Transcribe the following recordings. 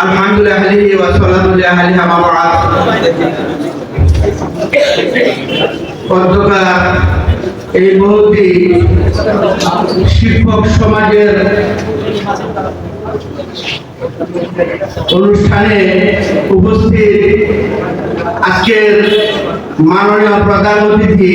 আলহামদুলিল্লাহ এই মুহূর্তে শিক্ষক সমাজের অনুষ্ঠানে উপস্থিত আজকের মাননীয় প্রধান অতিথি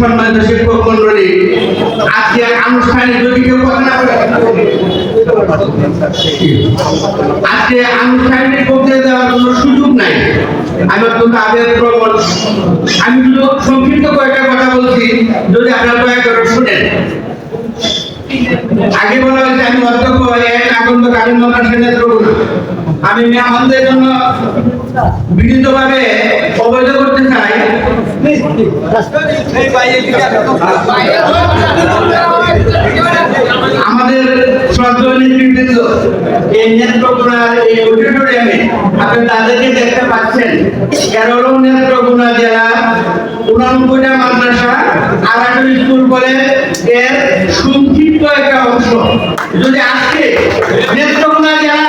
সম্মানিত শিক্ষক মন্ডলী আজকে আনুষ্ঠানিক যদি কেউ কথা না বলে, আজকে আনুষ্ঠানিক বক্তৃতা দেওয়ার কোনো সুযোগ নাই। আমি অত্যন্ত আবেগ প্রবণ আমি শুধু সংক্ষিপ্ত কয়েকটা কথা বলছি, যদি আপনারা দয়া করে শুনেন। আগে বলা হয়েছে, আমি অধ্যক্ষ এক আগন্ত কালীন নেত্রকোনা আমি মেহমানদের জন্য বিনীতভাবে অবৈধ করতে চাই। আমাদের তাদেরকে দেখতে পাচ্ছেন। এগারো নেত্রকোনা জেলা, উনানব্বইটা মাদ্রাসা আড়াটো স্কুল কলেজের সংক্ষিপ্ত একটা অংশ। যদি আজকে নেত্রকোনা জেলা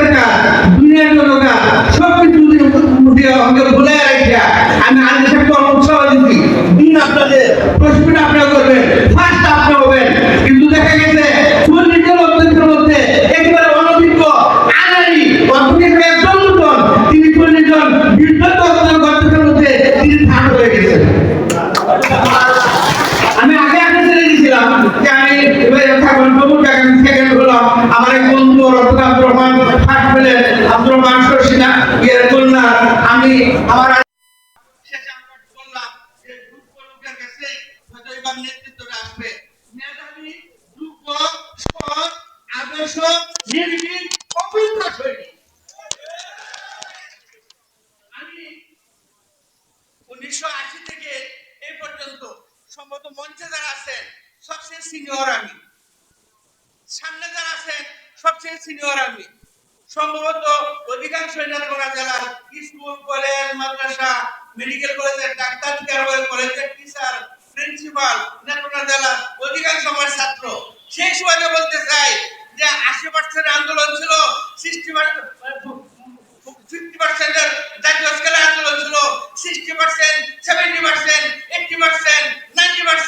সিনিয়র আমি। সামনে যারা আছেন, সবচেয়ে সিনিয়র আমি। সম্ভবত অধিকাংশ নেতারা জেলার স্কুল, কলেজ, মাদ্রাসা মেডিকেল কলেজের ডাক্তার কলেজের টিচার প্রিন্সিপাল নেত্রকোনা জেলার অধিকাংশ আমার ছাত্র। সেই সুবাদে বলতে চাই যে আশি পার্সেন্ট আন্দোলন ছিল সিক্সটি পার্সেন্ট জাতীয় স্কেলের আন্দোলন ছিল sixty percent seventy percent eighty percent ninety percent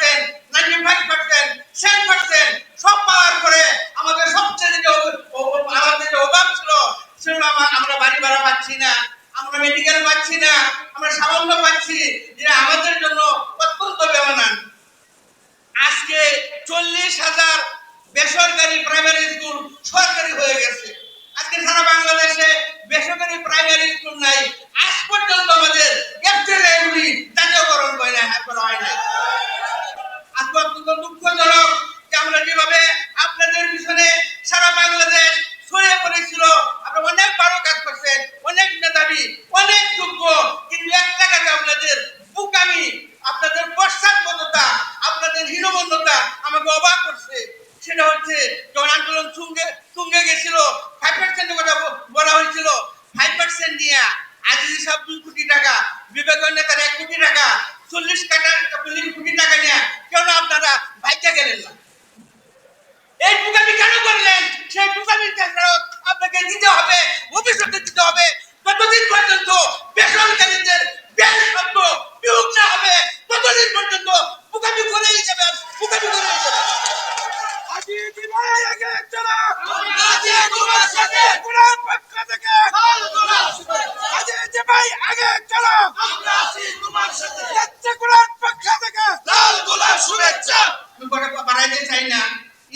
কোটি টাকা বিবেকানন্দের এক কোটি টাকা, চল্লিশ কাটার চল্লিশ কোটি টাকা নিয়ে কেন আপনারা ভাইকে গেলেন না? এই বুকামি কেন করলেন? সেই ফেরত আপনাকে দিতে হবে, ভবিষ্যতে দিতে হবে, কতদিন পর্যন্ত বেসরকারিদের বেশ শব্দ বিয়োগ না হবে ততদিন পর্যন্ত বুকামি করেই যাবেন বুকামি করেই যাবেন আজিজি ভাই আগে চলো আজকে তোমার সাথে কোরআন পক্ষ থেকে আমরা আজিজি ভাই আগে চলো। আছি তোমার সাথে। যাচ্ছে কোরআন পক্ষ থেকে। লাল গোলাপ শুভেচ্ছা। বাড়াইতে চাই না।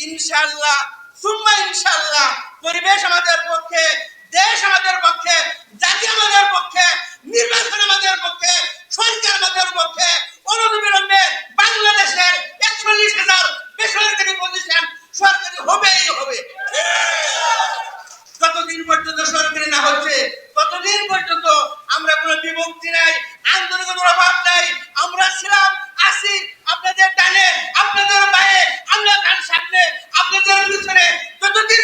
ইনশাআল্লাহ সুম্মা ইনশাআল্লাহ। পরিবেশ আমাদের পক্ষে দেশ আমাদের পক্ষে জাতি আমাদের পক্ষে নির্বাচন আমাদের পক্ষে সরকার আমাদের পক্ষে অনবিলম্বে বাংলাদেশের একচল্লিশ হাজার বেসরকারি প্রতিষ্ঠান সরকারি হবেই হবে। যতদিন পর্যন্ত সরকারি না হচ্ছে ততদিন পর্যন্ত আমরা কোনো বিভক্তি নাই, আন্দোলনের কোনো অভাব নাই। আমরা ছিলাম আসি আপনাদের ডানে, আপনাদের বাইরে আমরা ডান সামনে, আপনাদের পিছনে। ততদিন